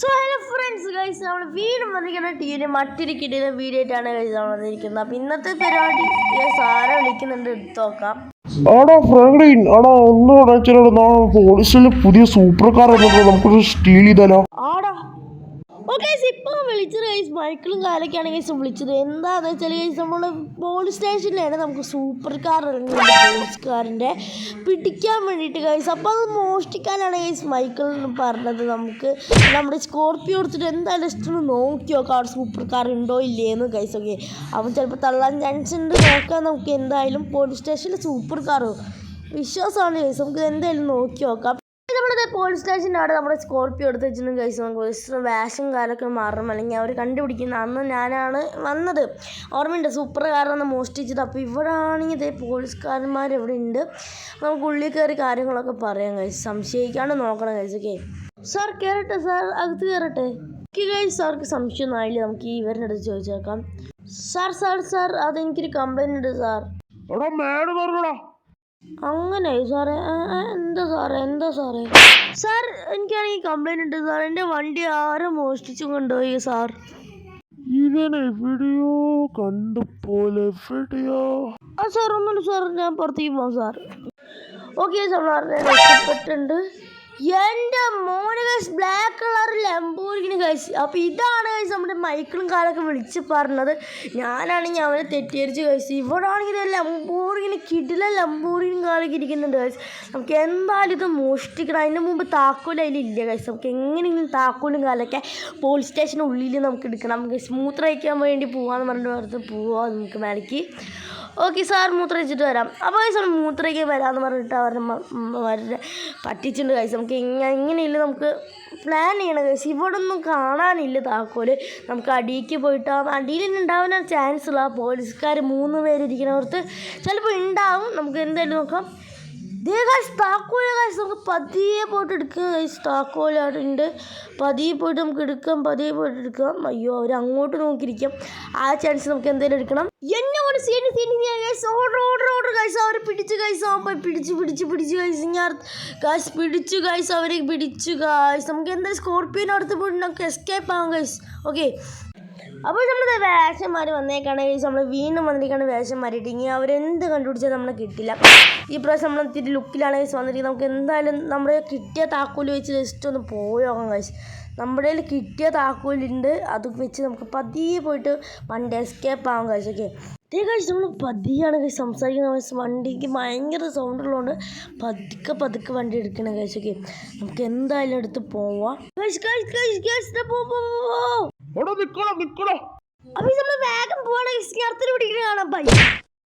So hello friends guys നമ്മൾ വീണ്ടും വന്നിരിക്കുന്ന ടീവിന് മറ്റൊരു കിട്ടിയ വീഡിയോ ആയിട്ടാണ് ഗൈസ് നമ്മൾ വന്നിരിക്കുന്നത്. അപ്പം ഇന്നത്തെ പരിപാടി സാറെ വിളിക്കുന്നുണ്ട്. എടുത്ത് നോക്കാം. ഫ്രാങ്ക്ലിൻ ആടാ ഒന്നുകൂടെ ചില പോലീസിൽ പുതിയ സൂപ്പർ കാർ വന്നിട്ട് നമുക്കൊരു സ്റ്റീൽ ചെയ്താലോ? വിളിച്ചത് ഗൈസ് മൈക്കിളും കാലൊക്കെയാണ് ഗൈസ് വിളിച്ചത്. എന്താന്ന് വെച്ചാൽ ഗൈസ് നമ്മൾ പോലീസ് സ്റ്റേഷനിലാണ് നമുക്ക് സൂപ്പർ കാർ ഇറങ്ങി പോലീസ് കാറിന്റെ പിടിക്കാൻ വേണ്ടിയിട്ട് ഗൈസ് അപ്പോൾ അത് മോഷ്ടിക്കാനാണ് ഗൈസ് മൈക്കിൾ പറഞ്ഞത് നമുക്ക്. നമ്മുടെ സ്കോർപ്പിയോ എടുത്തിട്ട് എന്തായാലും ഒന്ന് നോക്കി നോക്കാം അവിടെ സൂപ്പർ കാർ ഉണ്ടോ ഇല്ലേന്ന് ഗൈസ് ഓക്കെ അവൻ ചിലപ്പോൾ തള്ളാൻ ചാൻസ് ഉണ്ട് നോക്കാം നമുക്ക്. എന്തായാലും പോലീസ് സ്റ്റേഷനിൽ സൂപ്പർ കാർ വിശ്വാസമാണ് ഗൈസ് നമുക്ക് എന്തായാലും നോക്കി നോക്കാം. നമ്മളിത് പോലീസ് സ്റ്റേഷന്റെ അവിടെ നമ്മുടെ സ്കോർപ്പിയോ എടുത്ത് വെച്ചിട്ടുണ്ടെങ്കിൽ കഴിച്ചു നമുക്ക് വേഷം കാലൊക്കെ മാറണം. അല്ലെങ്കിൽ അവർ കണ്ടുപിടിക്കുന്ന അന്ന് ഞാനാണ് വന്നത്. ഓർമ്മയുണ്ട് സൂപ്പർ കാറൊന്ന് മോഷ്ടിച്ചത്. അപ്പോൾ ഇവിടെ ആണെങ്കിൽ ഇതേ പോലീസുകാരന്മാർ ഇവിടെ ഉണ്ട്. നമുക്ക് ഉള്ളിൽ കയറി കാര്യങ്ങളൊക്കെ പറയാം കഴിച്ചു സംശയിക്കാണ്ട് നോക്കണം കഴിച്ചൊക്കെ സാർ കയറട്ടെ സാർ അകത്ത് കയറട്ടെ കഴിച്ച് സാർക്ക് സംശയം ആയില്ല. നമുക്ക് ഈ ഇവരുടെ അടുത്ത് ചോദിച്ചേക്കാം സാർ സാർ സാർ അതെനിക്കൊരു കംപ്ലൈന്റ് ഉണ്ട് സാർ അങ്ങനെ സാറേ. എന്താ സാറേ എന്താ സാറേ? സാർ എനിക്കാണെങ്കിൽ കംപ്ലൈന്റ് ഉണ്ട് സാർ എന്റെ വണ്ടി ആരെ മോഷ്ടിച്ചു കൊണ്ടുപോയി സാർ. ഇവൻ എവിടെയോ കണ്ടുപോലെ എവിടെയോ. ആ സാർ ഒന്നുമില്ല സാർ. ഞാൻ പുറത്തേക്ക് പോകാം സാർ. ഓക്കെ സാർ രക്ഷപ്പെട്ടുണ്ട് എന്റെ മോന് ഗൈസ് ബ്ലാക്ക് കളർ ലംബോർഗിന് ഗൈസ് അപ്പോൾ ഇതാണ് ഗൈസ് നമ്മുടെ മൈക്കിളും കാലൊക്കെ വിളിച്ച് പറഞ്ഞത്. ഞാനാണെങ്കിൽ അവനെ തെറ്റിദ്ധരിച്ച് ഗൈസ് ഇവിടെ ആണെങ്കിൽ ലംബോർഗിന് കിടില ലംബോർഗിനും കാലൊക്കെ ഇരിക്കുന്നുണ്ട് ഗൈസ് നമുക്ക് എന്തായാലും ഇത് മോഷ്ടിക്കണം. അതിന് മുമ്പ് താക്കോൽ അതിലില്ല ഗൈസ് നമുക്ക് എങ്ങനെയെങ്കിലും താക്കോലും കാലൊക്കെ പോലീസ് സ്റ്റേഷന് ഉള്ളിൽ നമുക്ക് എടുക്കണം. നമുക്ക് സ്മൂത്ത് അയക്കാൻ വേണ്ടി പോകാമെന്ന് പറഞ്ഞിട്ട് പറഞ്ഞിട്ട് പോവാം നമുക്ക് മേലേക്ക്. ഓക്കെ സാർ മൂത്രമൊഴിച്ചിട്ട് വരാം. അപ്പോൾ സാർ മൂത്രയ്ക്ക് വരാമെന്ന് പറഞ്ഞിട്ട് അവരുടെ അവരുടെ പറ്റിച്ചിട്ടുണ്ട് കഴിച്ച് നമുക്ക് ഇങ്ങനെ ഇങ്ങനെയില്ല നമുക്ക് പ്ലാൻ ചെയ്യണം കഴിച്ച് ഇവിടെ ഒന്നും കാണാനില്ല താക്കോൽ. നമുക്ക് അടിയിലേക്ക് പോയിട്ട് അടിയിൽ ഉണ്ടാവുന്ന ചാൻസ് ഉള്ള പോലീസുകാർ മൂന്ന് പേരിരിക്കണവർക്ക് ചിലപ്പോൾ ഉണ്ടാവും. നമുക്ക് എന്തായാലും നോക്കാം. ദേ കാശ് താക്കോൽ കാശ് നമുക്ക് പതിയെ പോയിട്ട് എടുക്കാം. കാശ് താക്കോൽ അവിടെ ഉണ്ട്. പതിയെ പോയിട്ട് നമുക്ക് എടുക്കാം പതിയെ പോയിട്ട് എടുക്കാം. അയ്യോ അവർ അങ്ങോട്ട് നോക്കിയിരിക്കാം. ആ ചാൻസ് നമുക്ക് എന്തെങ്കിലും എടുക്കണം. എന്നെ കൊണ്ട് സീനി സീനി guys order order order guys അവർ പിടിച്ച് ഗൈസ് ആകുമ്പോൾ പിടിച്ച് പിടിച്ച് പിടിച്ച് ഗൈസ് ഞാൻ ഗൈസ് പിടിച്ചു ഗൈസ് അവരെ പിടിച്ചു ഗൈസ് നമുക്ക് എന്തായാലും സ്കോർപ്പിയോ അടുത്ത് പോയിട്ട് നമുക്ക് എസ്കേപ്പ് ആവാം ഗൈസ് ഓക്കെ അപ്പോൾ നമ്മൾ വേഷന്മാർ വന്നേക്കാണ്. നമ്മൾ വീണ്ടും വന്നിരിക്കുകയാണ് വേഷന്മാരിട്ട് ഇനി അവരെന്ത് കണ്ടുപിടിച്ചാൽ നമ്മളെ കിട്ടില്ല. ഈ പ്രാവശ്യം നമ്മൾ ഇത്തിരി ലുക്കിലാണ് ഗൈസ് വന്നിരിക്കുന്നത്. നമുക്ക് എന്തായാലും നമ്മുടെ കിട്ടിയ താക്കോൽ വെച്ച് ജസ്റ്റ് ഒന്ന് പോയോക്കാം കഴിച്ച് നമ്മുടെ കയ്യിൽ കിട്ടിയ താക്കോലുണ്ട്. അത് വെച്ച് നമുക്ക് പതിയെ പോയിട്ട് വണ്ടി എസ്കേപ്പ് ആവാം കഴിച്ചൊക്കെ ഇതേ കഴിച്ച് നമ്മൾ പതിയാണ് കഴിച്ച് സംസാരിക്കുന്ന വണ്ടിക്ക് ഭയങ്കര സൗണ്ട് ഉള്ളതുകൊണ്ട് പതുക്കെ പതുക്കെ വണ്ടി എടുക്കണ കഴിച്ചൊക്കെ നമുക്ക് എന്തായാലും എടുത്ത് പോവാം. നിക്കണോ നിക്കടാ അപ്പൊ നമ്മൾ വേഗം പോവാണ് അടുത്തൊരു പിടിക്കുന്ന കാണാം ബൈ